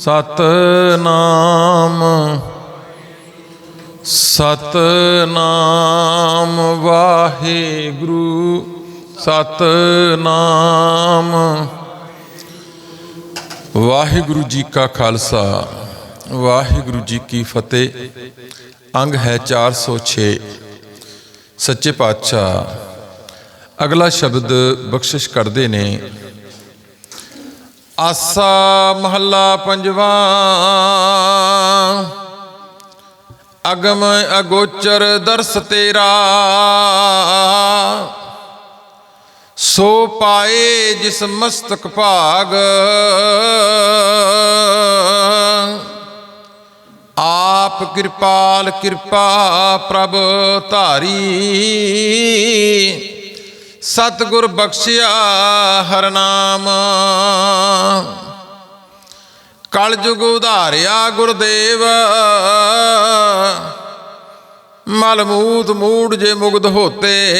ਸਤਨਾਮ ਸਤਨਾਮ ਵਾਹਿਗੁਰੂ ਸਤਨਾਮ। ਵਾਹਿਗੁਰੂ ਜੀ ਕਾ ਖਾਲਸਾ, ਵਾਹਿਗੁਰੂ ਜੀ ਕੀ ਫਤਿਹ। ਅੰਗ ਹੈ 406 ਸੱਚੇ ਪਾਤਸ਼ਾਹ, ਅਗਲਾ ਸ਼ਬਦ ਬਖਸ਼ਿਸ਼ ਕਰਦੇ ਨੇ। ਆਸਾ ਮਹੱਲਾ ਪੰਜਵਾ। ਅਗਮ ਅਗੋਚਰ ਦਰਸ ਤੇਰਾ। ਸੋ ਪਾਏ ਜਿਸ ਮਸਤਕ ਭਾਗ। ਆਪ ਕਿਰਪਾਲ ਕਿਰਪਾ ਪ੍ਰਭ ਧਾਰੀ। ਸਤਿਗੁਰ ਬਖਸ਼ਿਆ ਹਰ ਨਾਮ। ਕਲ ਉਧਾਰਿਆ ਗੁਰਦੇਵ। ਮਲਮੂਤ ਮੂੜ ਜੇ ਮੁਗਧ ਹੋਤੇ।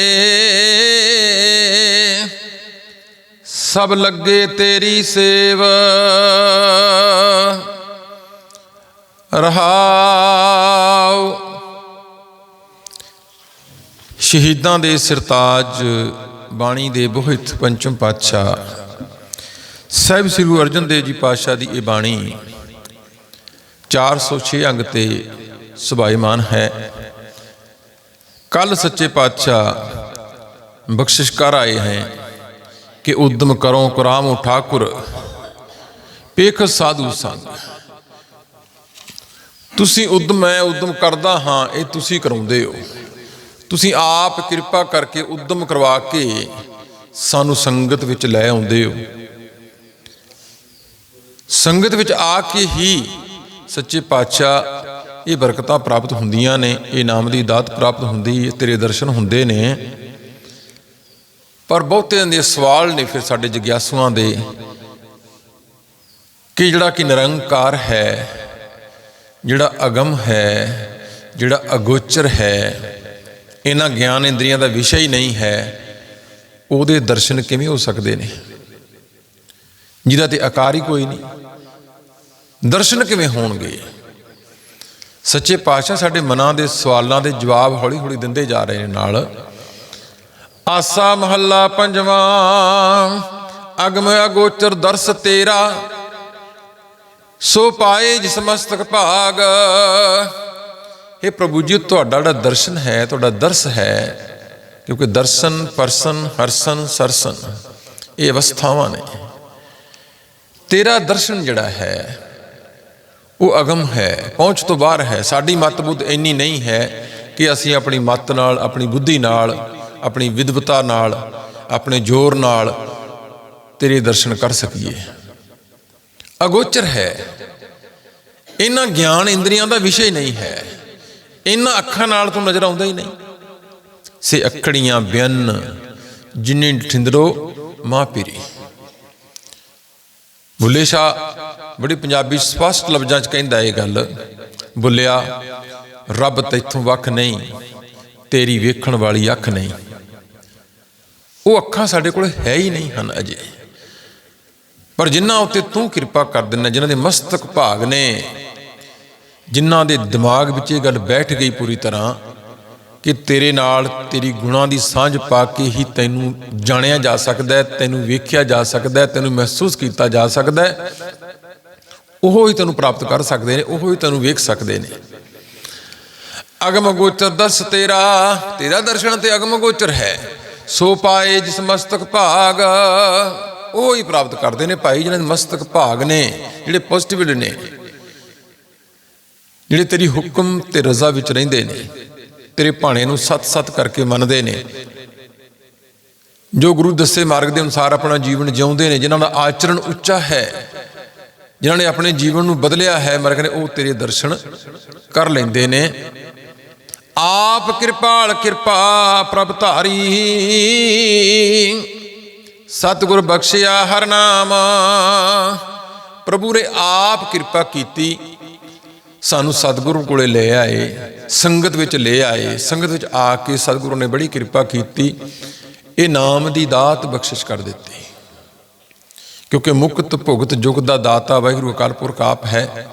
ਸਭ ਲੱਗੇ ਤੇਰੀ ਸੇਵ। ਰਹਾਉ। ਸ਼ਹੀਦਾਂ ਦੇ ਸਰਤਾਜ ਬਾਣੀ ਦੇ ਬੋਹਿਤ ਪੰਚਮ ਪਾਤਸ਼ਾਹ ਸਾਹਿਬ ਸ੍ਰੀ ਗੁਰੂ ਅਰਜਨ ਦੇਵ ਜੀ ਪਾਤਸ਼ਾਹ ਦੀ ਇਹ ਬਾਣੀ 406 ਅੰਗ ਤੇ ਸੁਭਾਈਮਾਨ ਹੈ। ਕੱਲ ਸੱਚੇ ਪਾਤਸ਼ਾਹ ਬਖਸ਼ਿਸ਼ ਕਰ ਆਏ ਹੈ ਕਿ ਉਦਮ ਕਰੋ ਕੁਰਾਮ ਠਾਕੁਰ, ਪੇਖ ਸਾਧੂ ਸੰਗ। ਤੁਸੀਂ ਉਦਮ, ਮੈਂ ਉਦਮ ਕਰਦਾ ਹਾਂ, ਇਹ ਤੁਸੀਂ ਕਰਾਉਂਦੇ ਹੋ। ਤੁਸੀਂ ਆਪ ਕਿਰਪਾ ਕਰਕੇ ਉਦਮ ਕਰਵਾ ਕੇ ਸਾਨੂੰ ਸੰਗਤ ਵਿੱਚ ਲੈ ਆਉਂਦੇ ਹੋ। ਸੰਗਤ ਵਿੱਚ ਆ ਕੇ ਹੀ ਸੱਚੇ ਪਾਤਸ਼ਾਹ ਇਹ ਬਰਕਤਾਂ ਪ੍ਰਾਪਤ ਹੁੰਦੀਆਂ ਨੇ, ਇਹ ਨਾਮ ਦੀ ਦਾਤ ਪ੍ਰਾਪਤ ਹੁੰਦੀ ਹੈ ਤੇਰੇ ਦਰਸ਼ਨ ਹੁੰਦੇ ਨੇ। ਪਰ ਬਹੁਤਿਆਂ ਦੇ ਸਵਾਲ ਨੇ ਫਿਰ ਸਾਡੇ ਜਗਿਆਸੂਆਂ ਦੇ ਕਿ ਜਿਹੜਾ ਕਿ ਨਿਰੰਕਾਰ ਹੈ, ਜਿਹੜਾ ਅਗਮ ਹੈ, ਜਿਹੜਾ ਅਗੋਚਰ ਹੈ ਇਹਨਾਂ ਗਿਆਨ ਇੰਦਰੀਆਂ ਦਾ ਵਿਸ਼ਾ ਹੀ ਨਹੀਂ ਹੈ, ਉਹਦੇ ਦਰਸ਼ਨ ਕਿਵੇਂ ਹੋ ਸਕਦੇ ਨੇ? ਜਿਹਦਾ ਤੇ ਆਕਾਰ ਹੀ ਕੋਈ ਨਹੀਂ। ਦਰਸ਼ਨ ਕਿਵੇਂ ਹੋਣਗੇ? ਸੱਚੇ ਪਾਤਸ਼ਾਹ ਸਾਡੇ ਮਨਾਂ ਦੇ ਸਵਾਲਾਂ ਦੇ ਜਵਾਬ ਹੌਲੀ ਹੌਲੀ ਦਿੰਦੇ ਜਾ ਰਹੇ ਨੇ ਨਾਲ। ਆਸਾ ਮਹੱਲਾ ਪੰਜਵਾਂ, ਅਗਮ ਅਗੋਚਰ ਦਰਸ ਤੇਰਾ, ਸੋ ਪਾਏ ਜਿਸ ਮਸਤਕ ਭਾਗ। ਇਹ ਪ੍ਰਭੂ ਜੀ, ਤੁਹਾਡਾ ਜਿਹੜਾ ਦਰਸ਼ਨ ਹੈ, ਤੁਹਾਡਾ ਦਰਸ ਹੈ, ਕਿਉਂਕਿ ਦਰਸ਼ਨ, ਪਰਸਨ, ਹਰਸਨ, ਸਰਸਨ, ਇਹ ਅਵਸਥਾਵਾਂ ਨੇ। ਤੇਰਾ ਦਰਸ਼ਨ ਜਿਹੜਾ ਹੈ, ਉਹ ਅਗਮ ਹੈ, ਪਹੁੰਚ ਤੋਂ ਬਾਹਰ ਹੈ। ਸਾਡੀ ਮਤਬੁੱਧ ਇੰਨੀ ਨਹੀਂ ਹੈ ਕਿ ਅਸੀਂ ਆਪਣੀ ਮਤ ਨਾਲ, ਆਪਣੀ ਬੁੱਧੀ ਨਾਲ, ਆਪਣੀ ਵਿਦਵਤਾ ਨਾਲ, ਆਪਣੇ ਜ਼ੋਰ ਨਾਲ ਤੇਰੇ ਦਰਸ਼ਨ ਕਰ ਸਕੀਏ। ਅਗੋਚਰ ਹੈ, ਇਹਨਾਂ ਗਿਆਨ ਇੰਦਰੀਆਂ ਦਾ ਵਿਸ਼ੇ ਨਹੀਂ ਹੈ। ਇਹਨਾਂ ਅੱਖਾਂ ਨਾਲ ਤੋਂ ਨਜ਼ਰ ਆਉਂਦਾ ਹੀ ਨਹੀਂ। ਸੇ ਅੱਖੜੀਆਂ ਬਿਆਨ ਜਿਨੇ ਠਿੰਦਰੋ ਮਾਂ ਪੀਰੀ। ਬੁੱਲੇ ਸ਼ਾਹ ਬੜੀ ਪੰਜਾਬੀ ਸਪਸ਼ਟ ਲਫ਼ਜ਼ਾਂ 'ਚ ਕਹਿੰਦਾ ਇਹ ਗੱਲ, ਬੁੱਲਿਆ, ਰੱਬ ਤੈਥੋਂ ਵੱਖ ਨਹੀਂ, ਤੇਰੀ ਵੇਖਣ ਵਾਲੀ ਅੱਖ ਨਹੀਂ। ਉਹ ਅੱਖਾਂ ਸਾਡੇ ਕੋਲ ਹੈ ਹੀ ਨਹੀਂ ਹਨ ਅਜੇ। ਪਰ ਜਿਨ੍ਹਾਂ ਉੱਤੇ ਤੂੰ ਕਿਰਪਾ ਕਰ ਦਿੰਦਾ, ਜਿਨ੍ਹਾਂ ਦੇ ਮਸਤਕ ਭਾਗ ਨੇ ਜਿਨ੍ਹਾਂ ਦੇ ਦਿਮਾਗ ਵਿੱਚ ਇਹ ਗੱਲ ਬੈਠ ਗਈ ਪੂਰੀ ਤਰ੍ਹਾਂ ਕਿ ਤੇਰੇ ਨਾਲ ਤੇਰੀ ਗੁਣਾਂ ਦੀ ਸਾਂਝ ਪਾ ਕੇ ਹੀ ਤੈਨੂੰ ਜਾਣਿਆ ਜਾ ਸਕਦਾ ਹੈ, ਤੈਨੂੰ ਵੇਖਿਆ ਜਾ ਸਕਦਾ ਹੈ, ਤੈਨੂੰ ਮਹਿਸੂਸ ਕੀਤਾ ਜਾ ਸਕਦਾ ਹੈ। ਉਹ ਹੀ ਤੈਨੂੰ ਪ੍ਰਾਪਤ ਕਰ ਸਕਦੇ ਨੇ, ਉਹ ਹੀ ਤੈਨੂੰ ਵੇਖ ਸਕਦੇ ਨੇ। ਅਗਮ ਗੋਚਰ ਦਸ ਤੇਰਾ ਤੇਰਾ ਦਰਸ਼ਨ ਤੇ ਅਗਮ ਗੋਚਰ ਹੈ। ਸੋ ਪਾਏ ਜਿਸ ਮਸਤਕ ਭਾਗ, ਉਹ ਹੀ ਪ੍ਰਾਪਤ ਕਰਦੇ ਨੇ ਭਾਈ ਜਿਹਨਾਂ ਦੇ ਮਸਤਕ ਭਾਗ ਨੇ, ਜਿਹੜੇ ਪੋਜ਼ਿਟਿਵ ਨੇ। ਜਿਹੜੇ ਤੇਰੀ ਹੁਕਮ ਤੇ ਰਜ਼ਾ ਵਿੱਚ ਰਹਿੰਦੇ ਨੇ, ਤੇਰੇ ਭਾਣੇ ਨੂੰ ਸਤ-ਸਤ ਕਰਕੇ ਮੰਨਦੇ ਨੇ। ਜੋ ਗੁਰੂ ਦੱਸੇ ਮਾਰਗ ਦੇ ਅਨੁਸਾਰ ਆਪਣਾ ਜੀਵਨ ਜਿਉਂਦੇ ਨੇ, ਜਿਨ੍ਹਾਂ ਦਾ ਆਚਰਣ ਉੱਚਾ ਹੈ, ਜਿਨ੍ਹਾਂ ਨੇ ਆਪਣੇ ਜੀਵਨ ਨੂੰ ਬਦਲਿਆ ਹੈ ਮਰ ਕਹਿੰਦੇ ਉਹ ਤੇਰੇ ਦਰਸ਼ਨ ਕਰ ਲੈਂਦੇ ਨੇ। ਆਪ ਕਿਰਪਾਲ, ਕਿਰਪਾ ਪ੍ਰਭ ਧਾਰੀ। ਸਤਿਗੁਰ ਬਖਸ਼ਿਆ ਹਰ ਨਾਮ। ਪ੍ਰਭੂ ਨੇ ਆਪ ਕਿਰਪਾ ਕੀਤੀ। ਸਾਨੂੰ ਸਤਿਗੁਰੂ ਕੋਲੇ ਲੈ ਆਏ, ਸੰਗਤ ਵਿੱਚ ਲੈ ਆਏ, ਸੰਗਤ ਵਿੱਚ ਆ ਕੇ ਸਤਿਗੁਰੂ ਨੇ ਬੜੀ ਕਿਰਪਾ ਕੀਤੀ, ਇਹ ਨਾਮ ਦੀ ਦਾਤ ਬਖਸ਼ਿਸ਼ ਕਰ ਦਿੱਤੀ। ਕਿਉਂਕਿ ਮੁਕਤ ਭੁਗਤ ਜੁਗ ਦਾ ਦਾਤਾ ਵਾਹਿਗੁਰੂ ਅਕਾਲ ਪੁਰਖ ਆਪ ਹੈ,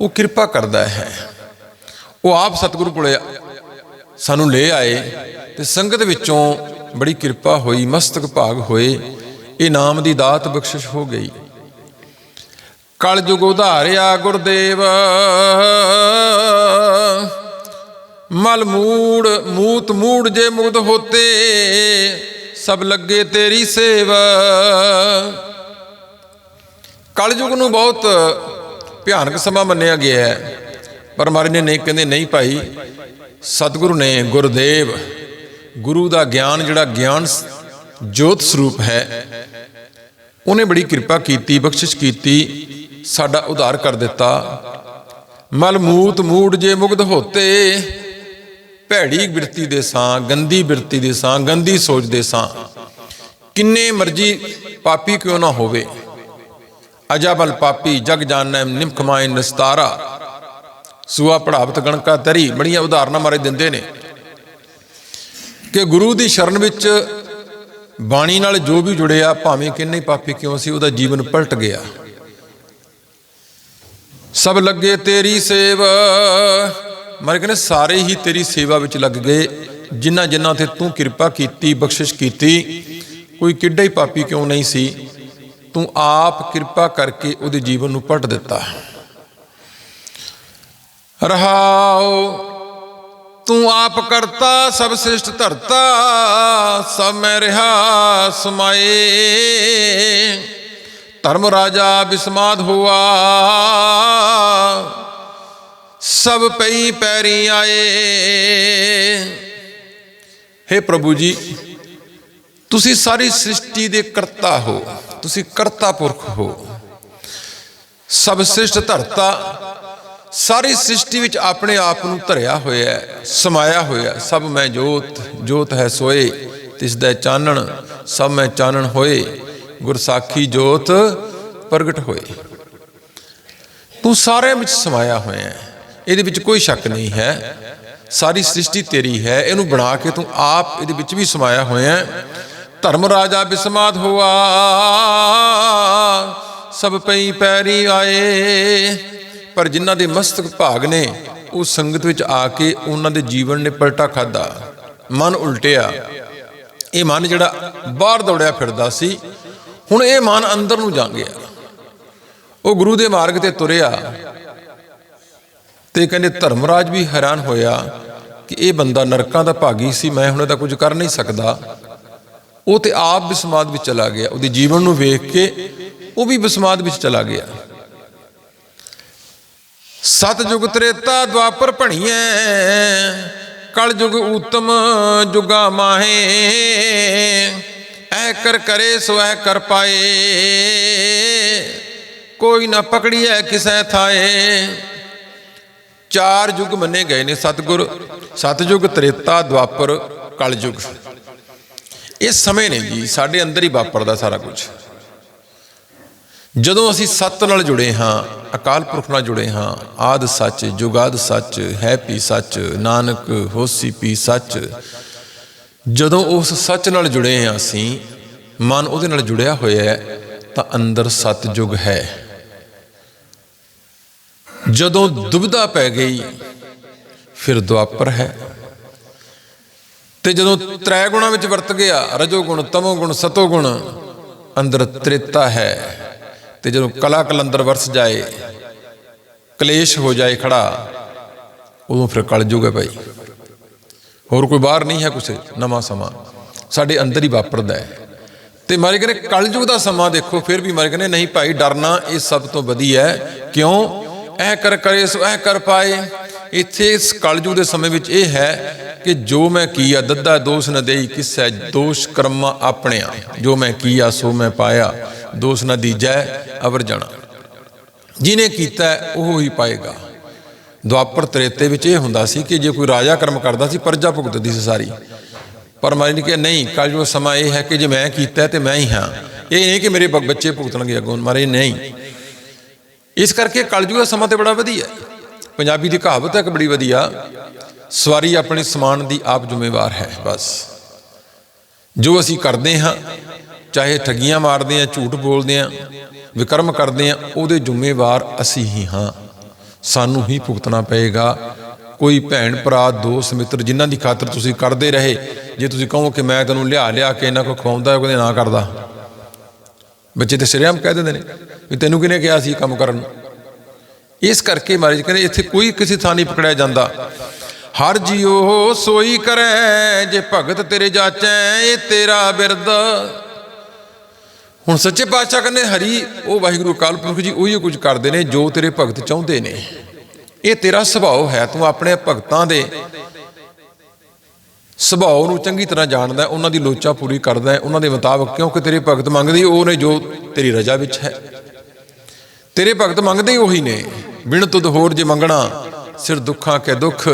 ਉਹ ਕਿਰਪਾ ਕਰਦਾ ਹੈ। ਉਹ ਆਪ ਸਤਿਗੁਰੂ ਕੋਲੇ ਸਾਨੂੰ ਲੈ ਆਏ ਤੇ ਸੰਗਤ ਵਿੱਚੋਂ ਬੜੀ ਕਿਰਪਾ ਹੋਈ, ਮਸਤਕ ਭਾਗ ਹੋਏ, ਇਹ ਨਾਮ ਦੀ ਦਾਤ ਬਖਸ਼ਿਸ਼ ਹੋ ਗਈ। ਕਲਯੁਗ ਉਧਾਰਿਆ ਗੁਰਦੇਵ। ਮਲ ਮੂੜ, ਮੂਤ ਮੂੜ ਜੇ ਮੁਗਧ ਹੋਤੇ, ਸਭ ਲੱਗੇ ਤੇਰੀ ਸੇਵਾ। ਕਲਯੁਗ ਨੂੰ ਬਹੁਤ ਭਿਆਨਕ ਸਮਾਂ ਮੰਨਿਆ ਗਿਆ ਹੈ, ਪਰ ਮਹਾਰਾਜ ਨੇ ਨਹੀਂ, ਕਹਿੰਦੇ ਨਹੀਂ ਭਾਈ, ਸਤਿਗੁਰੂ ਨੇ ਗੁਰਦੇਵ, ਗੁਰੂ ਦਾ ਗਿਆਨ ਜਿਹੜਾ ਗਿਆਨ ਜੋਤ ਸਰੂਪ ਹੈ, ਉਹਨੇ ਬੜੀ ਕਿਰਪਾ ਕੀਤੀ, ਬਖਸ਼ਿਸ਼ ਕੀਤੀ। ਸਾਡਾ ਉਧਾਰ ਕਰ ਦਿੱਤਾ। ਮਲ ਮੂਤ ਮੂੜ ਜੇ ਮੁਗਧ ਹੋਤੇ, ਭੈੜੀ ਬਿਰਤੀ ਦੇ ਸਾਂ, ਗੰਦੀ ਬਿਰਤੀ ਦੇ ਸਾਂ, ਗੰਦੀ ਸੋਚ ਦੇ ਸਾਂ। ਕਿੰਨੇ ਮਰਜ਼ੀ ਪਾਪੀ ਕਿਉਂ ਨਾ ਹੋਵੇ। ਅਜਬਲ ਪਾਪੀ ਜਗ ਜਾਣੈ ਨਿਮਖ ਮਾਇ ਨਿਸਤਾਰਾ। ਸੂਆ ਪੜਾਵਤ ਗਣਕਾ ਤਰੀ, ਬੜੀਆਂ ਉਦਾਹਰਨਾਂ ਮਾਰੇ ਦਿੰਦੇ ਨੇ। ਕਿ ਗੁਰੂ ਦੀ ਸ਼ਰਨ ਵਿੱਚ ਬਾਣੀ ਨਾਲ ਜੋ ਵੀ ਜੁੜਿਆ, ਭਾਵੇਂ ਕਿੰਨੇ ਪਾਪੀ ਕਿਉਂ ਸੀ, ਉਹਦਾ ਜੀਵਨ ਪਲਟ ਗਿਆ। ਸਭ ਲੱਗੇ ਤੇਰੀ ਸੇਵਾ। ਮਾਰੇ ਕਹਿੰਦੇ, ਸਾਰੇ ਹੀ ਤੇਰੀ ਸੇਵਾ ਵਿੱਚ ਲੱਗ ਗਏ। ਜਿਨ੍ਹਾਂ ਜਿਨ੍ਹਾਂ ਤੇ ਤੂੰ ਕਿਰਪਾ ਕੀਤੀ, ਬਖਸ਼ਿਸ਼ ਕੀਤੀ, ਕੋਈ ਕਿੱਡਾ ਹੀ ਪਾਪੀ ਕਿਉਂ ਨਹੀਂ ਸੀ? ਤੂੰ ਆਪ ਕਿਰਪਾ ਕਰਕੇ ਉਹਦੇ ਜੀਵਨ ਨੂੰ ਪਟ ਦਿੱਤਾ। ਰਹਾਓ, ਤੂੰ ਆਪ ਕਰਤਾ, ਸਭ ਸ੍ਰਿਸ਼ਟ ਧਰਤਾ, ਸਭ ਮੈਂ ਰਹਾ, ਸਮਾਏ। ਧਰਮ ਰਾਜਾ ਬਿਸਮਾਦ ਹੁਆ। ਸਭ ਪਈ ਪੈਰੀ ਆਏ। हे ਪ੍ਰਭੂ ਜੀ, ਤੁਸੀਂ ਸਾਰੀ ਸ੍ਰਿਸ਼ਟੀ ਦੇ ਕਰਤਾ ਹੋ, ਤੁਸੀਂ ਕਰਤਾ ਪੁਰਖ ਹੋ। ਸਭ ਸ੍ਰਿਸ਼ਟ ਧਰਤਾ, ਸਾਰੀ ਸ੍ਰਿਸ਼ਟੀ ਵਿੱਚ ਆਪਣੇ ਆਪ ਨੂੰ ਧਰਿਆ ਹੋਇਆ ਹੈ, ਸਮਾਇਆ ਹੋਇਆ ਸਭ ਮੈਂ ਜੋਤ ਜੋਤ ਹੈ ਸੋਏ ਤਿਸ ਦਾ ਚਾਨਣ, ਸਭ ਮੈਂ ਚਾਨਣ ਹੋਏ। ਗੁਰਸਾਖੀ ਜੋਤ ਪ੍ਰਗਟ ਹੋਏ। ਤੂੰ ਸਾਰਿਆਂ ਵਿੱਚ ਸਮਾਇਆ ਹੋਇਆ ਹੈ। ਇਹਦੇ ਵਿੱਚ ਕੋਈ ਸ਼ੱਕ ਨਹੀਂ ਹੈ। ਸਾਰੀ ਸ੍ਰਿਸ਼ਟੀ ਤੇਰੀ ਹੈ। ਇਹਨੂੰ ਬਣਾ ਕੇ ਤੂੰ ਆਪ ਇਹਦੇ ਵਿੱਚ ਵੀ ਸਮਾਇਆ ਹੋਇਆ ਹੈ। ਧਰਮ ਰਾਜਾ ਬਿਸਮਾਦ ਹੋਆ। ਸਭ ਪਈ ਪੈਰੀ ਆਏ। ਪਰ ਜਿਨ੍ਹਾਂ ਦੇ ਮਸਤਕ ਭਾਗ ਨੇ, ਉਹ ਸੰਗਤ ਵਿੱਚ ਆ ਕੇ ਉਹਨਾਂ ਦੇ ਜੀਵਨ ਨੇ ਪਲਟਾ ਖਾਦਾ ਮਨ ਉਲਟਿਆ। ਇਹ ਮਨ ਜਿਹੜਾ ਬਾਹਰ ਦੌੜਿਆ ਫਿਰਦਾ ਸੀ ਹੁਣ ਇਹ ਮਨ ਅੰਦਰ ਨੂੰ ਜਾ ਗਿਆ ਉਹ ਗੁਰੂ ਦੇ ਮਾਰਗ ਤੇ ਤੁਰਿਆ ਤੇ ਕਹਿੰਦੇ ਧਰਮਰਾਜ ਵੀ ਹੈਰਾਨ ਹੋਇਆ ਕਿ ਇਹ ਬੰਦਾ ਨਰਕਾਂ ਦਾ ਭਾਗੀ ਸੀ, ਮੈਂ ਹੁਣ ਇਹਦਾ ਕੁਝ ਕਰ ਨਹੀਂ ਸਕਦਾ। ਉਹ ਤੇ ਆਪ ਬਿਸਮਾਦ ਵਿੱਚ ਚਲਾ ਗਿਆ। ਉਹਦੇ ਜੀਵਨ ਨੂੰ ਵੇਖ ਕੇ ਉਹ ਵੀ ਬਿਸਮਾਦ ਵਿੱਚ ਚਲਾ ਗਿਆ। ਸਤਜੁਗ ਤ੍ਰੇਤਾ ਦੁਆਪਰ ਭਣੀਐ ਕਲ ਯੁਗ ਊਤਮ ਜੁਗਾ ਮਾਹੇ। ਐ ਕਰ ਕਰੇ ਸੋ ਐ ਕਰ ਪਾਏ। ਕੋਈ ਨਾ ਪਕੜੀਐ ਕਿਸੈ ਥਾਏ। ਚਾਰ ਯੁਗ ਮੰਨੇ ਗਏ ਨੇ ਸਤਗੁਰ, ਸਤਜੁਗ ਤ੍ਰੇਤਾ ਦਵਾਪਰ ਕਲਯੁਗ। ਇਹ ਸਮੇਂ ਨੇ ਜੀ ਸਾਡੇ ਅੰਦਰ ਹੀ ਵਾਪਰਦਾ ਸਾਰਾ ਕੁਝ। ਜਦੋਂ ਅਸੀਂ ਸੱਤ ਨਾਲ ਜੁੜੇ ਹਾਂ, ਅਕਾਲ ਪੁਰਖ ਨਾਲ ਜੁੜੇ ਹਾਂ, ਆਦ ਸੱਚ, ਜੁਗਾਦ ਸੱਚ, ਹੈ ਪੀ ਸੱਚ, ਨਾਨਕ, ਹੋਸੀ ਪੀ ਸੱਚ ਜਦੋਂ ਉਸ ਸੱਚ ਨਾਲ ਜੁੜੇ ਹਾਂ ਅਸੀਂ, ਮਨ ਉਹਦੇ ਨਾਲ ਜੁੜਿਆ ਹੋਇਆ ਹੈ, ਤਾਂ ਅੰਦਰ ਸਤ ਹੈ। ਜਦੋਂ ਦੁਬਿਧਾ ਪੈ ਗਈ, ਫਿਰ ਦੁਆਪਰ ਹੈ। ਤੇ ਜਦੋਂ ਤ੍ਰੈ ਗੁਣਾ ਵਿੱਚ ਵਰਤ ਗਿਆ ਰਜੋ ਗੁਣ ਤਮੋ ਗੁਣ ਸਤੋ ਗੁਣ ਅੰਦਰ ਤ੍ਰੇਤਾ ਹੈ। ਤੇ ਜਦੋਂ ਕਲਾ ਕਲੰਦਰ ਵਰਸ ਜਾਏ, ਕਲੇਸ਼ ਹੋ ਜਾਏ ਖੜਾ, ਉਦੋਂ ਫਿਰ ਕਲਯੁਗ ਹੈ ਭਾਈ। ਹੋਰ ਕੋਈ ਬਾਹਰ ਨਹੀਂ ਹੈ ਕੁਛ, ਨਵਾਂ ਸਮਾਂ। ਸਾਡੇ ਅੰਦਰ ਹੀ ਵਾਪਰਦਾ ਹੈ। ਤੇ ਮਾਰੇ ਕਹਿੰਦੇ, ਕਲਯੁਗ ਦਾ ਸਮਾਂ ਦੇਖੋ, ਫਿਰ ਵੀ ਮਾਰੇ ਕਹਿੰਦੇ, ਨਹੀਂ ਭਾਈ, ਡਰਨਾ ਇਹ ਸਭ ਤੋਂ ਵਧੀਆ ਹੈ। ਕਿਉਂ? ਐ ਕਰ ਕਰੇ, ਸੋ ਐ ਕਰ ਪਾਏ। ਇੱਥੇ ਇਸ ਕਲਯੁਗ ਦੇ ਸਮੇਂ ਵਿੱਚ ਇਹ ਹੈ ਕਿ ਜੋ ਮੈਂ ਕੀਆ, ਦੱਦਾ ਦੋਸ਼ ਨ ਦੇਈ ਕਿਸੈ, ਦੋਸ਼ ਕਰਮਾ ਆਪਣਿਆ। ਜੋ ਮੈਂ ਕੀਆ, ਸੋ ਮੈਂ ਪਾਇਆ। ਦੋਸ਼ ਨ ਦੀਜੈ, ਅਵਰ ਜਾਣਾ। ਜਿਹਨੇ ਕੀਤਾ, ਉਹ ਹੀ ਪਾਏਗਾ। ਦੁਆਪਰ ਤ੍ਰੇਤੇ ਵਿੱਚ ਇਹ ਹੁੰਦਾ ਸੀ ਕਿ ਜੇ ਕੋਈ ਰਾਜਾ ਕਰਮ ਕਰਦਾ ਸੀ, ਪਰਜਾ ਭੁਗਤਦੀ ਸੀ ਸਾਰੀ। ਪਰ ਮਾਰੀ ਨੇ ਕਿਹਾ, ਨਹੀਂ ਕੱਲ ਜੋ ਸਮਾਂ ਇਹ ਹੈ ਕਿ ਜੇ ਮੈਂ ਕੀਤਾ ਹੈ ਤੇ ਮੈਂ ਹੀ ਹਾਂ। ਇਹ ਨਹੀਂ ਕਿ ਮੇਰੇ ਬ- ਬੱਚੇ ਭੁਗਤਣਗੇ ਅੱਗੋਂ। ਮਾਰੇ ਨਹੀਂ। ਇਸ ਕਰਕੇ ਕਲਯੁਗ ਦਾ ਸਮਾਂ ਤੇ ਬੜਾ ਵਧੀਆ ਪੰਜਾਬੀ ਦੀ ਕਹਾਵਤ ਹੈ ਕਿ ਬੜੀ ਵਧੀਆ, ਸਵਾਰੀ ਆਪਣੇ ਸਮਾਨ ਦੀ ਆਪ ਜ਼ਿੰਮੇਵਾਰ ਹੈ, ਬਸ। ਜੋ ਅਸੀਂ ਕਰਦੇ ਹਾਂ, ਚਾਹੇ ਠੱਗੀਆਂ ਮਾਰਦੇ ਹਾਂ, ਝੂਠ ਬੋਲਦੇ ਹਾਂ, ਵਿਕਰਮ ਕਰਦੇ ਹਾਂ, ਉਹਦੇ ਜ਼ਿੰਮੇਵਾਰ ਅਸੀਂ ਹੀ ਹਾਂ। ਸਾਨੂੰ ਹੀ ਭੁਗਤਣਾ ਪਏਗਾ। ਕੋਈ ਭੈਣ, ਭਰਾ, ਦੋਸਤ, ਮਿੱਤਰ ਜਿਨ੍ਹਾਂ ਦੀ ਖਾਤਰ ਤੁਸੀਂ ਕਰਦੇ ਰਹੇ, ਜੇ ਤੁਸੀਂ ਕਹੋ ਕਿ ਮੈਂ ਤੈਨੂੰ ਲਿਆ ਲਿਆ ਕੇ ਇਹਨਾਂ ਕੋ ਖਵਾਉਂਦਾ ਉਹ ਕਹਿੰਦੇ ਨਾ ਕਰਦਾ। ਬੱਚੇ ਤੇ ਸਿਰਿਆਮ ਕਹਿ ਦਿੰਦੇ ਨੇ ਵੀ ਤੈਨੂੰ ਕਿਹਨੇ ਕਿਹਾ ਸੀ ਕੰਮ ਕਰਨ ਨੂੰ? ਇਸ ਕਰਕੇ ਮਹਾਰਾਜ ਕਹਿੰਦੇ, ਇੱਥੇ ਕੋਈ ਕਿਸੇ ਥਾਂ ਨਹੀਂ ਪਕੜਿਆ ਜਾਂਦਾ। ਹਰ ਜੀਉ ਸੋਈ ਕਰੈ, ਜੇ ਭਗਤ ਤੇਰੇ ਜਾਚੈ, ਇਹ ਤੇਰਾ ਬਿਰਦ ਹੁਣ ਸੱਚੇ ਪਾਤਸ਼ਾਹ ਕਹਿੰਦੇ, ਹਰੀ, ਉਹ ਵਾਹਿਗੁਰੂ ਅਕਾਲ ਪੁਰਖ ਜੀ, ਉਹੀ ਕੁਝ ਕਰਦੇ ਨੇ ਜੋ ਤੇਰੇ ਭਗਤ ਚਾਹੁੰਦੇ ਨੇ। ਇਹ ਤੇਰਾ ਸੁਭਾਅ ਹੈ, ਤੂੰ ਆਪਣੇ ਭਗਤਾਂ ਦੇ ਸੁਭਾਅ ਨੂੰ ਚੰਗੀ ਤਰ੍ਹਾਂ ਜਾਣਦਾ ਉਹਨਾਂ ਦੀ ਲੋਚਾ ਪੂਰੀ ਕਰਦਾ ਉਹਨਾਂ ਦੇ ਮੁਤਾਬਕ ਕਿਉਂਕਿ ਤੇਰੇ ਭਗਤ ਮੰਗਦੇ ਉਹ ਨੇ ਜੋ ਤੇਰੀ ਰਜ਼ਾ ਵਿੱਚ ਹੈ। ਤੇਰੇ ਭਗਤ ਮੰਗਦੇ ਉਹੀ ਨੇ। ਬਿਨ ਤੁਧ ਹੋਰ ਜੇ ਮੰਗਣਾ, ਸਿਰ ਦੁੱਖਾਂ ਕੇ ਦੁੱਖ,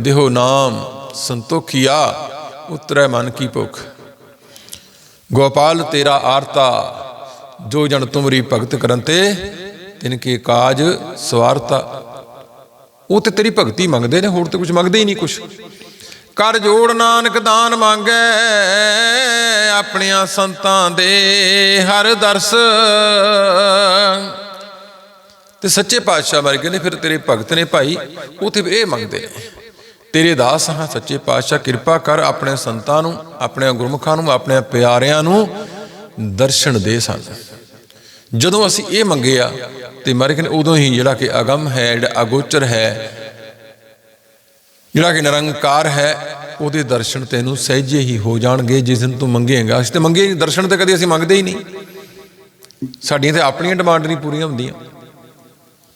ਦੇਹੋ ਨਾਮ ਸੰਤੋਖੀਆ, ਉਤਰੈ ਮਨ ਕੀ ਭੁੱਖ। ਗੋਪਾਲ, ਤੇਰਾ ਆਰਤਾ, ਜੋ ਜਨ ਤੁਮਰੀ ਭਗਤ ਕਰਨ ਤੇ ਤਿਨ ਕੇ ਕਾਜ ਸਵਾਰਤਾ। ਉਹ ਤੇ ਤੇਰੀ ਭਗਤੀ ਮੰਗਦੇ ਨੇ, ਹੋਰ ਤੇ ਕੁਝ ਮੰਗਦੇ ਹੀ ਨਹੀਂ ਕੁਝ ਕਰ ਜੋੜ ਨਾਨਕ ਦਾਨ ਮੰਗੈ, ਆਪਣੀਆਂ ਸੰਤਾਂ ਦੇ ਹਰ ਦਰਸ। ਤੇ ਸੱਚੇ ਪਾਤਸ਼ਾਹ ਬਾਰੇ ਕਹਿੰਦੇ ਫਿਰ ਤੇਰੇ ਭਗਤ ਨੇ ਭਾਈ, ਉਹ ਤੇ ਇਹ ਮੰਗਦੇ ਨੇ। ਤੇਰੇ ਦਾਸ ਹਾਂ ਸੱਚੇ ਪਾਤਸ਼ਾਹ ਕਿਰਪਾ ਕਰ ਆਪਣੇ ਸੰਤਾਂ ਨੂੰ ਆਪਣੇ ਗੁਰਮੁਖਾਂ ਨੂੰ ਆਪਣੇ ਪਿਆਰਿਆਂ ਨੂੰ ਦਰਸ਼ਨ ਦੇ ਸਾਨੂੰ। ਜਦੋਂ ਅਸੀਂ ਇਹ ਮੰਗਿਆ ਤੇ ਮਾਰੇ ਕਹਿੰਦੇ ਉਦੋਂ ਹੀ ਜਿਹੜਾ ਕਿ ਅਗਮ ਹੈ ਜਿਹੜਾ ਅਗੋਚਰ ਹੈ ਜਿਹੜਾ ਕਿ ਨਿਰੰਕਾਰ ਹੈ ਉਹਦੇ ਦਰਸ਼ਨ ਤੈਨੂੰ ਸਹਿਜੇ ਹੀ ਹੋ ਜਾਣਗੇ ਜਿਸ ਦਿਨ ਤੂੰ ਮੰਗੇਗਾ। ਅਸੀਂ ਤੇ ਮੰਗੇ ਨਹੀਂ, ਦਰਸ਼ਨ ਤੇ ਕਦੇ ਅਸੀਂ ਮੰਗਦੇ ਹੀ ਨਹੀਂ। ਸਾਡੀਆਂ ਤੇ ਆਪਣੀਆਂ ਡਿਮਾਂਡ ਨਹੀਂ ਪੂਰੀਆਂ ਹੁੰਦੀਆਂ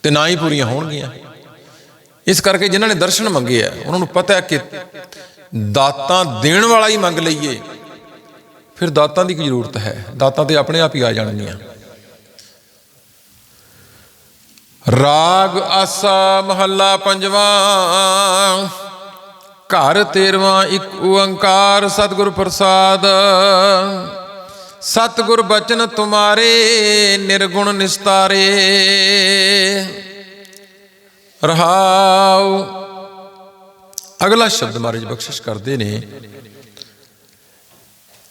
ਤੇ ਨਾ ਹੀ ਪੂਰੀਆਂ ਹੋਣਗੀਆਂ। ਇਸ ਕਰਕੇ ਜਿਨ੍ਹਾਂ ਨੇ ਦਰਸ਼ਨ ਮੰਗੇ ਆ, ਉਹਨਾਂ ਨੂੰ ਪਤਾ ਹੈ ਕਿ ਦਾਤਾਂ ਦੇਣ ਵਾਲਾ ਹੀ ਮੰਗ ਲਈਏ। ਫਿਰ ਦਾਤਾਂ ਦੀ ਕੀ ਜ਼ਰੂਰਤ ਹੈ? ਦਾਤਾਂ ਤੇ ਆਪਣੇ ਆਪ ਹੀ ਆ ਜਾਣਗੀਆਂ। ਰਾਗ ਆਸਾ ਮਹੱਲਾ ਪੰਜਵਾਂ, ਘਰ ਤੇਰਵਾਂ ਇੱਕ ਓੰਕਾਰ ਸਤਿਗੁਰ ਪ੍ਰਸਾਦ। ਸਤਿਗੁਰ ਬਚਨ ਤੁਮਾਰੇ, ਨਿਰਗੁਣ ਨਿਸਤਾਰੇ। ਰਹਾਉ। ਅਗਲਾ ਸ਼ਬਦ ਮਹਾਰਾਜ ਬਖਸ਼ਿਸ਼ ਕਰਦੇ ਨੇ,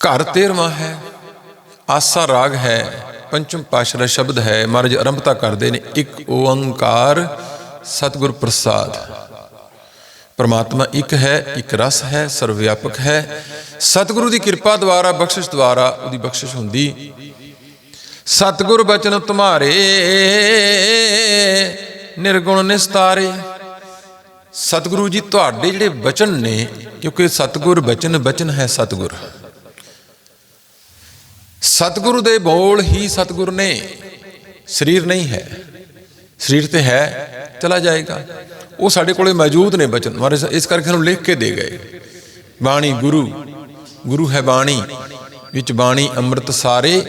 ਘਰ ਤੇਰਵਾਂ ਹੈ, ਆਸਾ ਰਾਗ ਹੈ, ਪੰਚਮ ਪਾਸ਼ਾ ਦਾ ਸ਼ਬਦ ਹੈ, ਮਹਾਰਾਜ ਆਰੰਭਤਾ ਕਰਦੇ ਨੇ, ਇੱਕ ਓੰਕਾਰ ਸਤਿਗੁਰ ਪ੍ਰਸਾਦ। ਪਰਮਾਤਮਾ ਇੱਕ ਹੈ, ਇੱਕ ਰਸ ਹੈ ਸਰਵ ਵਿਆਪਕ ਹੈ। ਸਤਿਗੁਰੂ ਦੀ ਕਿਰਪਾ ਦੁਆਰਾ, ਬਖਸ਼ਿਸ਼ ਦੁਆਰਾ ਉਹਦੀ ਬਖਸ਼ਿਸ਼ ਹੁੰਦੀ। ਸਤਿਗੁਰ ਬਚਨ ਤੁਮਾਰੇ ਨਿਰਗੁਣ ਨਿਸਤਾਰੇ। ਸਤਿਗੁਰੂ ਜੀ, ਤੁਹਾਡੇ ਜਿਹੜੇ ਬਚਨ ਨੇ, ਕਿਉਂਕਿ ਸਤਿਗੁਰ ਬਚਨ ਬਚਨ ਹੈ ਸਤਿਗੁਰ। ਸਤਿਗੁਰੂ ਦੇ ਬੋਲ ਹੀ ਸਤਿਗੁਰ ਨੇ। ਸਰੀਰ ਨਹੀਂ ਹੈ। ਸਰੀਰ ਤੇ ਹੈ, ਚਲਾ ਜਾਏਗਾ। ਉਹ ਸਾਡੇ ਕੋਲੇ ਮੌਜੂਦ ਨੇ ਬਚਨ। ਮਾਰੇ ਇਸ ਕਰਕੇ ਸਾਨੂੰ ਲਿਖ ਕੇ ਦੇ ਗਏ। ਬਾਣੀ ਗੁਰੂ। ਗੁਰੂ ਹੈ ਬਾਣੀ। ਵਿੱਚ ਬਾਣੀ ਅੰਮ੍ਰਿਤ ਸਾਰੇ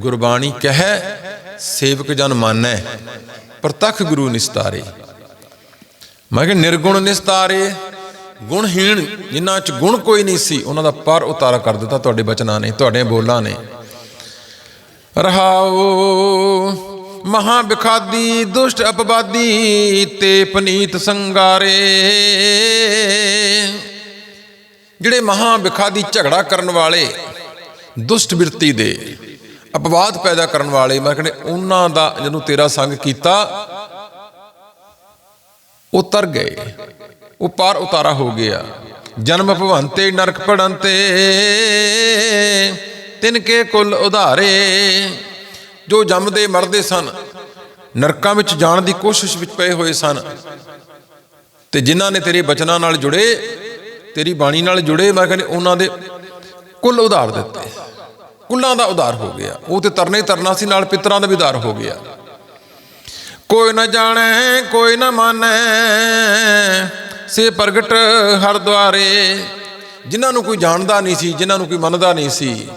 ਗੁਰਬਾਣੀ ਕਹੈ, ਸੇਵਕ ਜਨ ਮਾਨੈ। ਪ੍ਰਤੱਖ ਗੁਰੂ ਨਿਸਤਾਰੇ। ਮੈਂ ਕਿ ਨਿਰਗੁਣ ਨਿਸਤਾਰੇ, ਗੁਣਹੀਣ, ਜਿਨ੍ਹਾਂ ਚ ਗੁਣ ਕੋਈ ਨਹੀਂ ਸੀ, ਉਹਨਾਂ ਦਾ ਪਰ ਉਤਾਰਾ ਕਰ ਦਿੱਤਾ ਤੁਹਾਡੇ ਬਚਨਾਂ ਨੇ ਤੁਹਾਡੇ ਬੋਲਾਂ ਨੇ। ਰਹਾਉ ਮਹਾ ਬਿਖਾਦੀ ਦੁਸ਼ਟ ਅਪਵਾਦੀ, ਤੇ ਪਨੀਤ ਸੰਗਾਰੇ। ਜਿਹੜੇ ਮਹਾ ਬਿਖਾਦੀ ਝਗੜਾ ਕਰਨ ਵਾਲੇ ਦੁਸ਼ਟ ਬਿਰਤੀ ਦੇ ਅਪਵਾਦ ਪੈਦਾ ਕਰਨ ਵਾਲੇ, ਮੈਂ ਕਹਿੰਦੇ ਉਹਨਾਂ ਦਾ ਜਦੋਂ ਤੇਰਾ ਸੰਗ ਕੀਤਾ, ਉਹ ਤਰ ਗਏ, ਉਹ ਪਾਰ ਉਤਾਰਾ ਹੋ ਗਿਆ। ਜਨਮ ਭਵੰਤੇ, ਨਰਕ ਪੜੰਤੇ ਤਿਨ ਕੇ ਕੁਲ ਉਧਾਰੇ, ਜੋ ਜੰਮਦੇ ਮਰਦੇ ਸਨ, ਨਰਕਾਂ ਵਿੱਚ ਜਾਣ ਦੀ ਕੋਸ਼ਿਸ਼ ਵਿੱਚ ਪਏ ਹੋਏ ਸਨ। ਤੇ ਜਿਨ੍ਹਾਂ ਨੇ ਤੇਰੇ ਬਚਨਾਂ ਨਾਲ ਜੁੜੇ, ਤੇਰੀ ਬਾਣੀ ਨਾਲ ਜੁੜੇ, ਮੈਂ ਕਹਿੰਦੇ ਉਹਨਾਂ ਦੇ ਕੁੱਲ ਉਧਾਰ ਦਿੱਤੇ। ਕੁੱਲਾਂ ਦਾ ਉਧਾਰ ਹੋ ਗਿਆ। ਉਹ ਤੇ ਤਰਨੇ ਤਰਨਾ ਸੀ, ਨਾਲ ਪਿਤਰਾਂ ਦਾ ਵੀ ਉਧਾਰ ਹੋ ਗਿਆ। ਕੋਈ ਨਾ ਜਾਣੈ, ਕੋਈ ਨਾ ਮਾਨੈ, ਸੇ ਪ੍ਰਗਟ ਹਰ ਦੁਆਰੇ। ਜਿਨ੍ਹਾਂ ਨੂੰ ਕੋਈ ਜਾਣਦਾ ਨਹੀਂ ਸੀ, ਜਿਨ੍ਹਾਂ ਨੂੰ ਕੋਈ ਮੰਨਦਾ ਨਹੀਂ ਸੀ,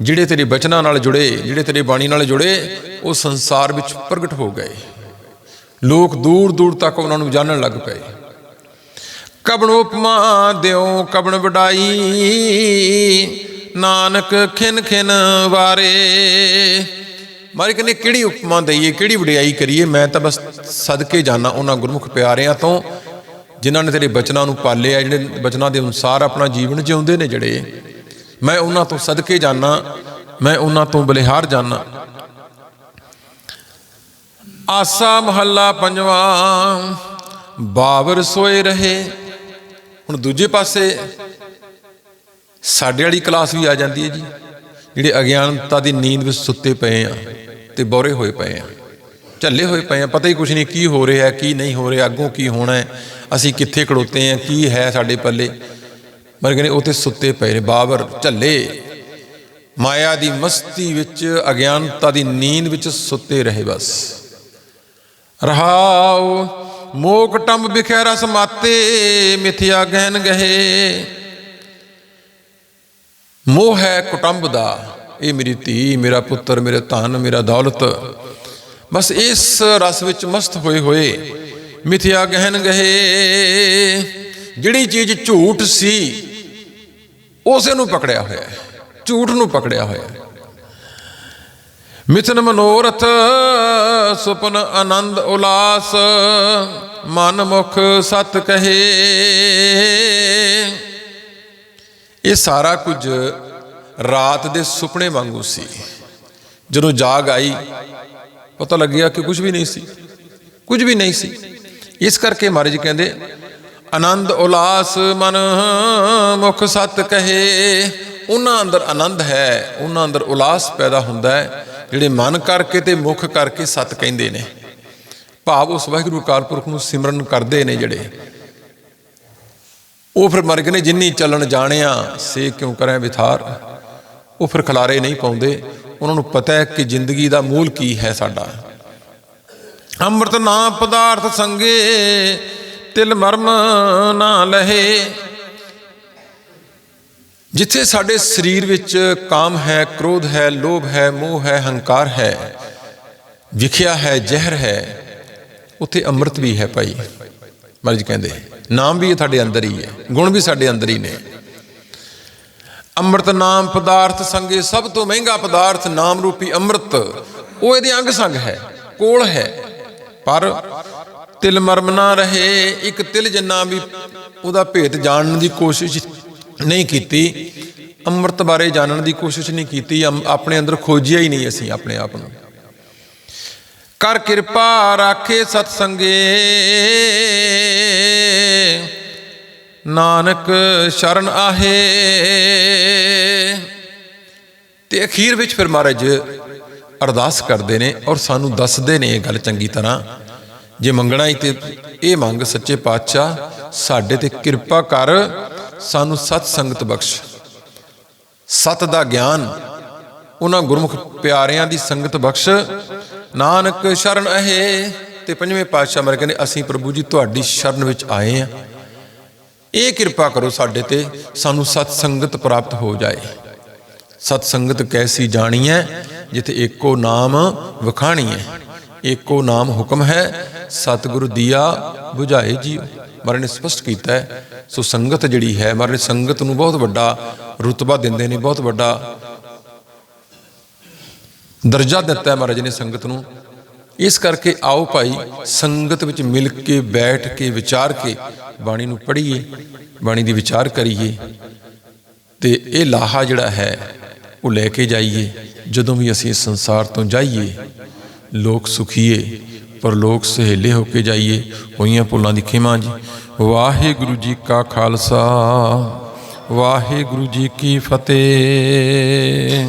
ਜਿਹੜੇ ਤੇਰੇ ਬਚਨਾਂ ਨਾਲ ਜੁੜੇ, ਜਿਹੜੇ ਤੇਰੇ ਬਾਣੀ ਨਾਲ ਜੁੜੇ, ਉਹ ਸੰਸਾਰ ਵਿੱਚ ਪ੍ਰਗਟ ਹੋ ਗਏ। ਲੋਕ ਦੂਰ ਦੂਰ ਤੱਕ ਉਹਨਾਂ ਨੂੰ ਜਾਣਨ ਲੱਗ ਪਏ। ਕਬਣ ਉਪਮਾ ਦਿਓ, ਕਬਣ ਵਡਾਈ। ਨਾਨਕ ਖਿਨ ਖਿਨ ਵਾਰੇ। ਮਾਰੇ ਕਹਿੰਦੇ, ਕਿਹੜੀ ਉਪਮਾ ਦਈਏ, ਕਿਹੜੀ ਵਡਿਆਈ ਕਰੀਏ? ਮੈਂ ਤਾਂ ਬਸ ਸਦਕੇ ਜਾਣਾ ਉਹਨਾਂ ਗੁਰਮੁਖ ਪਿਆਰਿਆਂ ਤੋਂ, ਜਿਨ੍ਹਾਂ ਨੇ ਤੇਰੇ ਬਚਨਾਂ ਨੂੰ ਪਾਲਿਆ, ਜਿਹੜੇ ਬਚਨਾਂ ਦੇ ਅਨੁਸਾਰ ਆਪਣਾ ਜੀਵਨ ਜਿਉਂਦੇ ਨੇ ਜਿਹੜੇ। ਮੈਂ ਉਹਨਾਂ ਤੋਂ ਸਦਕੇ ਜਾਣਾ ਮੈਂ ਉਹਨਾਂ ਤੋਂ ਬਲਿਹਾਰ ਜਾਣਾ ਆਸਾ ਮਹੱਲਾ ਪੰਜਵਾਂ, ਬਾਬਰ ਸੋਏ ਰਹੇ। ਹੁਣ ਦੂਜੇ ਪਾਸੇ ਸਾਡੇ ਵਾਲੀ ਕਲਾਸ ਵੀ ਆ ਜਾਂਦੀ ਹੈ ਜੀ। ਜਿਹੜੇ ਅਗਿਆਨਤਾ ਦੀ ਨੀਂਦ ਵਿੱਚ ਸੁੱਤੇ ਪਏ ਆ ਤੇ ਬੋਰੇ ਹੋਏ ਪਏ ਆ, ਝੱਲੇ ਹੋਏ ਪਏ ਆ, ਪਤਾ ਹੀ ਕੁਝ ਨਹੀਂ ਕੀ ਹੋ ਰਿਹਾ ਕੀ ਨਹੀਂ ਹੋ ਰਿਹਾ, ਅੱਗੋਂ ਕੀ ਹੋਣਾ ਹੈ, ਅਸੀਂ ਕਿੱਥੇ ਖੜੋਤੇ ਆ ਕੀ ਹੈ ਸਾਡੇ ਪੱਲੇ। ਮਰ ਕਹਿੰਦੇ ਉਤੇ ਸੁੱਤੇ ਪਏ ਨੇ, ਬਾਬਰ ਝੱਲੇ। ਮਾਇਆ ਦੀ ਮਸਤੀ ਵਿੱਚ, ਅਗਿਆਨਤਾ ਦੀ ਨੀਂਦ ਵਿੱਚ ਸੁੱਤੇ ਰਹੇ ਬਸ। ਰਹਾਉ ਮੋਕ ਟੰਬ ਵਿਖੇ ਰਸ ਮਾਤੇ, ਮਿਥਿਆ ਗਹਿਨ ਗਹੇ। ਮੋਹ ਹੈ ਕੁਟੰਬ ਦਾ, ਇਹ ਮੇਰੀ ਧੀ, ਮੇਰਾ ਪੁੱਤਰ, ਮੇਰੇ ਧਨ, ਮੇਰਾ ਦੌਲਤ। ਬਸ ਇਸ ਰਸ ਵਿੱਚ ਮਸਤ ਹੋਏ ਹੋਏ ਮਿਥਿਆ ਗਹਿਨ ਗਏ ਜਿਹੜੀ ਚੀਜ਼ ਝੂਠ ਸੀ, ਉਸੇ ਨੂੰ ਪਕੜਿਆ ਹੋਇਆ ਹੈ। ਝੂਠ ਨੂੰ ਪਕੜਿਆ ਹੋਇਆ ਹੈ। ਮਿਥਨ ਮਨੋਰਥ, ਸੁਪਨ ਆਨੰਦ ਉਲਾਸ, ਮਨ ਮੁਖ ਸਤ ਕਹੇ। ਇਹ ਸਾਰਾ ਕੁਝ ਰਾਤ ਦੇ ਸੁਪਨੇ ਵਾਂਗੂ ਸੀ। ਜਦੋਂ ਜਾਗ ਆਈ, ਪਤਾ ਲੱਗਿਆ ਕਿ ਕੁਝ ਵੀ ਨਹੀਂ ਸੀ। ਕੁਝ ਵੀ ਨਹੀਂ ਸੀ। ਇਸ ਕਰਕੇ ਮਹਾਰਾਜ ਕਹਿੰਦੇ, ਆਨੰਦ ਉਲਾਸ ਮਨ ਮੁਖ ਸਤ ਕਹੇ। ਉਹਨਾਂ ਅੰਦਰ ਆਨੰਦ ਹੈ, ਉਹਨਾਂ ਅੰਦਰ ਉਲਾਸ ਪੈਦਾ ਹੁੰਦਾ ਹੈ, ਜਿਹੜੇ ਮਨ ਕਰਕੇ ਤੇ ਮੁਖ ਕਰਕੇ ਸਤ ਕਹਿੰਦੇ ਨੇ। ਭਾਵ ਉਸ ਵਾਹਿਗੁਰੂ ਅਕਾਲ ਪੁਰਖ ਨੂੰ ਸਿਮਰਨ ਕਰਦੇ ਨੇ ਜਿਹੜੇ। ਉਹ ਫਿਰ ਮਰ ਗਏ ਨੇ, ਜਿੰਨੀ ਚੱਲਣ ਜਾਣਿਆ ਸੇ ਕਿਉਂ ਕਰੇ ਵਿਥਾਰ? ਉਹ ਫਿਰ ਖਲਾਰੇ ਨਹੀਂ ਪਾਉਂਦੇ। ਉਹਨਾਂ ਨੂੰ ਪਤਾ ਹੈ ਕਿ ਜ਼ਿੰਦਗੀ ਦਾ ਮੂਲ ਕੀ ਹੈ ਸਾਡਾ। ਅੰਮ੍ਰਿਤ ਨਾਮ ਪਦਾਰਥ ਸੰਗੇ, ਤਿਲ ਮਰਮ ਨਾ ਲਹੇ। ਜਿੱਥੇ ਸਾਡੇ ਸਰੀਰ ਵਿੱਚ ਕਾਮ ਹੈ, ਕ੍ਰੋਧ ਹੈ, ਲੋਭ ਹੈ, ਮੋਹ ਹੈ, ਹੰਕਾਰ ਹੈ, ਵਿਖਿਆ ਹੈ, ਜ਼ਹਿਰ ਹੈ, ਉੱਥੇ ਅੰਮ੍ਰਿਤ ਵੀ ਹੈ ਭਾਈ। ਮਰਜ ਕਹਿੰਦੇ ਨਾਮ ਵੀ ਇਹ ਤੁਹਾਡੇ ਅੰਦਰ ਹੀ ਹੈ, ਗੁਣ ਵੀ ਸਾਡੇ ਅੰਦਰ ਹੀ ਨੇ। ਅੰਮ੍ਰਿਤ ਨਾਮ ਪਦਾਰਥ ਸੰਗੇ ਸਭ ਤੋਂ ਮਹਿੰਗਾ ਪਦਾਰਥ ਨਾਮ ਰੂਪੀ ਅੰਮ੍ਰਿਤ, ਉਹ ਇਹਦੇ ਅੰਗ ਸੰਗ ਹੈ, ਕੋਲ ਹੈ। ਪਰ ਤਿਲ ਮਰਮ ਨਾ ਰਹੇ, ਇੱਕ ਤਿਲ ਜਿੰਨਾ ਵੀ ਉਹਦਾ ਭੇਤ ਜਾਣਨ ਦੀ ਕੋਸ਼ਿਸ਼ ਨਹੀਂ ਕੀਤੀ, ਅੰਮ੍ਰਿਤ ਬਾਰੇ ਜਾਣਨ ਦੀ ਕੋਸ਼ਿਸ਼ ਨਹੀਂ ਕੀਤੀ, ਅਮ- ਆਪਣੇ ਅੰਦਰ ਖੋਜਿਆ ਹੀ ਨਹੀਂ ਅਸੀਂ ਆਪਣੇ ਆਪ ਨੂੰ। ਕਰ ਕਿਰਪਾ ਰਾਖੇ ਸਤ ਸੰਗੇ ਨਾਨਕ ਸ਼ਰਨ ਆਹੇ। ਤੇ ਅਖੀਰ ਵਿੱਚ ਫਿਰ ਮਹਾਰਾਜ ਅਰਦਾਸ ਕਰਦੇ ਨੇ ਔਰ ਸਾਨੂੰ ਦੱਸਦੇ ਨੇ ਇਹ ਗੱਲ ਚੰਗੀ ਤਰ੍ਹਾਂ। ਜੇ ਮੰਗਣਾ ਹੀ ਤੇ ਇਹ ਮੰਗ ਸੱਚੇ ਪਾਤਸ਼ਾਹ, ਸਾਡੇ ਤੇ ਕਿਰਪਾ ਕਰ, ਸਾਨੂੰ ਸਤ ਸੰਗਤ ਬਖਸ਼। ਸਤ ਦਾ ਗਿਆਨ, ਉਹਨਾਂ ਗੁਰਮੁਖ ਪਿਆਰਿਆਂ ਦੀ ਸੰਗਤ ਬਖਸ਼ ਨਾਨਕ ਸ਼ਰਨ ਅਹੇ ਤੇ ਪੰਜਵੇਂ ਪਾਤਸ਼ਾਹ ਮਰ ਕਹਿੰਦੇ, ਅਸੀਂ ਪ੍ਰਭੂ ਜੀ ਤੁਹਾਡੀ ਸ਼ਰਨ ਵਿੱਚ ਆਏ ਆ ਇਹ ਕਿਰਪਾ ਕਰੋ ਸਾਡੇ ਤੇ, ਸਾਨੂੰ ਸਤ ਸੰਗਤ ਪ੍ਰਾਪਤ ਹੋ ਜਾਏ। ਸਤ ਸੰਗਤ ਕੈਸੀ ਜਾਣੀ ਹੈ, ਜਿੱਥੇ ਏਕੋ ਨਾਮ ਵਖਾਣੀ ਹੈ ਏਕੋ ਨਾਮ ਹੁਕਮ ਹੈ, ਸਤਿਗੁਰੂ ਦੀਆ 부ਝਾਏ ਜੀ ਮਹਾਰਾਜ ਨੇ ਸਪਸ਼ਟ ਕੀਤਾ ਹੈ, ਸੋ ਸੰਗਤ ਜਿਹੜੀ ਹੈ, ਮਹਾਰਾਜ ਸੰਗਤ ਨੂੰ ਬਹੁਤ ਵੱਡਾ ਰੁਤਬਾ ਦਿੰਦੇ ਨੇ, ਬਹੁਤ ਵੱਡਾ ਦਰਜਾ ਦਿੱਤਾ ਹੈ ਮਹਾਰਾਜ ਨੇ ਸੰਗਤ ਨੂੰ। ਇਸ ਕਰਕੇ ਆਓ ਭਾਈ, ਸੰਗਤ ਵਿੱਚ ਮਿਲ ਕੇ, ਬੈਠ ਕੇ, ਵਿਚਾਰ ਕੇ ਬਾਣੀ ਨੂੰ ਪੜ੍ਹੀਏ, ਬਾਣੀ ਦੀ ਵਿਚਾਰ ਕਰੀਏ ਤੇ ਇਹ ਲਾਹਾ ਜਿਹੜਾ ਹੈ, ਉਹ ਲੈ ਕੇ ਜਾਈਏ। ਜਦੋਂ ਵੀ ਅਸੀਂ ਇਸ ਸੰਸਾਰ ਤੋਂ ਜਾਈਏ, ਲੋਕ ਸੁਖੀਏ ਪਰ ਲੋਕ ਸਹੇਲੇ ਹੋ ਕੇ ਜਾਈਏ, ਹੋਈਆਂ ਭੁੱਲਾਂ ਦੀ ਖਿਮਾ ਜੀ। ਵਾਹਿਗੁਰੂ ਜੀ ਕਾ ਖਾਲਸਾ, ਵਾਹਿਗੁਰੂ ਜੀ ਕੀ ਫਤਿਹ।